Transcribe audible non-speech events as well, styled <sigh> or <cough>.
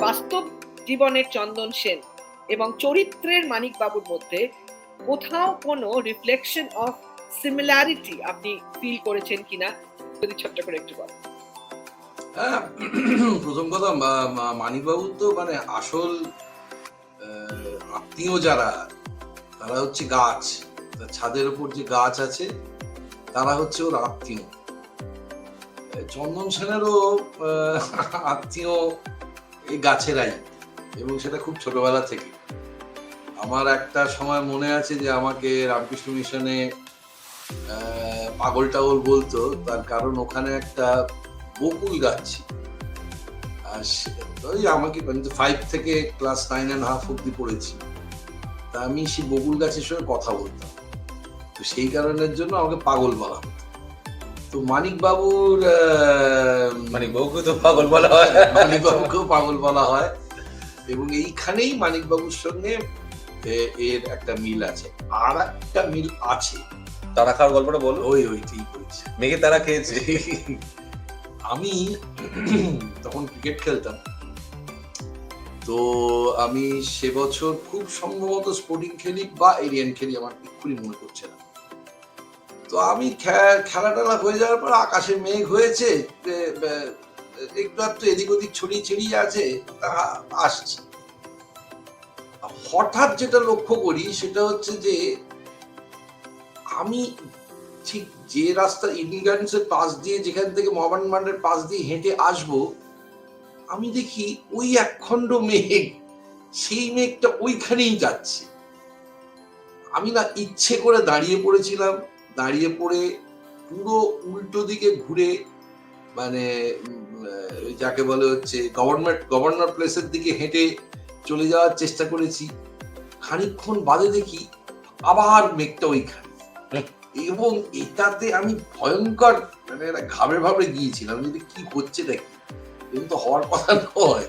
বাস্তব জীবনের চন্দন সেন এবং চরিত্রের মানিক বাবুর মধ্যে কোথাও কোনো রিফ্লেকশন অফ সিমিলারিটি আপনি ফিল করেছেন কিনা? যদি ছোট্ট করে একটু বলেন। হ্যাঁ, <clears throat> প্রথম কথা মা- মা- তো মানে আসল আত্মীয় যারা তারা হচ্ছে গাছ। ছাদের উপর যে গাছ আছে তারা হচ্ছে ওর আত্মীয়। চন্দন সেনেরও আত্মীয় এই গাছেরাই এবং সেটা খুব ছোটবেলা থেকে। আমার একটা সময় মনে আছে যে আমাকে রামকৃষ্ণ মিশনে পাগল টাগল বলতো, তার কারণ ওখানে একটা বকুল গাছ ওই আমাকে ফাইভ থেকে ক্লাস নাইন অ্যান্ড হাফ অব্দি পড়েছি। তা আমি সেই বকুল গাছের সঙ্গে কথা বলতাম। তো সেই কারণের জন্য আমাকে পাগল বলা হতো। তো মানিক বাবুর মানে বউকে তো পাগল বলা হয়। মানিক বাবুকেও পাগল বলা হয়। এবং এইখানেই মানিক বাবুর সঙ্গে এর একটা মিল আছে। আর একটা মিল আছে। তারা খাওয়ার গল্পটা বলো? ওই ওই ঠিক বলছে। মেঘে তারা খেয়েছে। আমি তখন ক্রিকেট খেলতাম। তো আমি সে বছর খুব সম্ভবত স্পোর্টিং খেলি বা এরিয়ান খেলি আমার এক্ষুনি মনে করছে না। তো আমি খেলা টেলা হয়ে যাওয়ার পর আকাশে মেঘ হয়েছে একটু একটু এদিক ওদিক ছড়িয়ে ছিড়িয়ে আছে, তা আসছে। হঠাৎ যেটা লক্ষ্য করি সেটা হচ্ছে যে, আমি ঠিক যে রাস্তা ইডেন গার্ডেন্সের পাশ দিয়ে, যেখান থেকে মহাবান মান্ডের পাশ দিয়ে হেঁটে আসব, আমি দেখি ওই একখণ্ড মেঘ, সেই মেঘটা ওইখানেই যাচ্ছে। আমি না ইচ্ছে করে দাঁড়িয়ে পড়েছিলাম দাঁড়িয়ে পড়ে পুরো উল্টো দিকে ঘুরে মানে যাকে বলে হচ্ছে গভর্নমেন্ট গভর্নর প্লেসের দিকে হেঁটে চলে যাওয়ার চেষ্টা করেছি। খানিকক্ষণ বাদে দেখি আবার মেঘটা ওইখানে। এবং এটাতে আমি ভয়ঙ্কর মানে ঘাবড়ে ভাবড়ে গিয়েছিলাম যে এটা কি হচ্ছে দেখি। তো হওয়ার কথা নয়।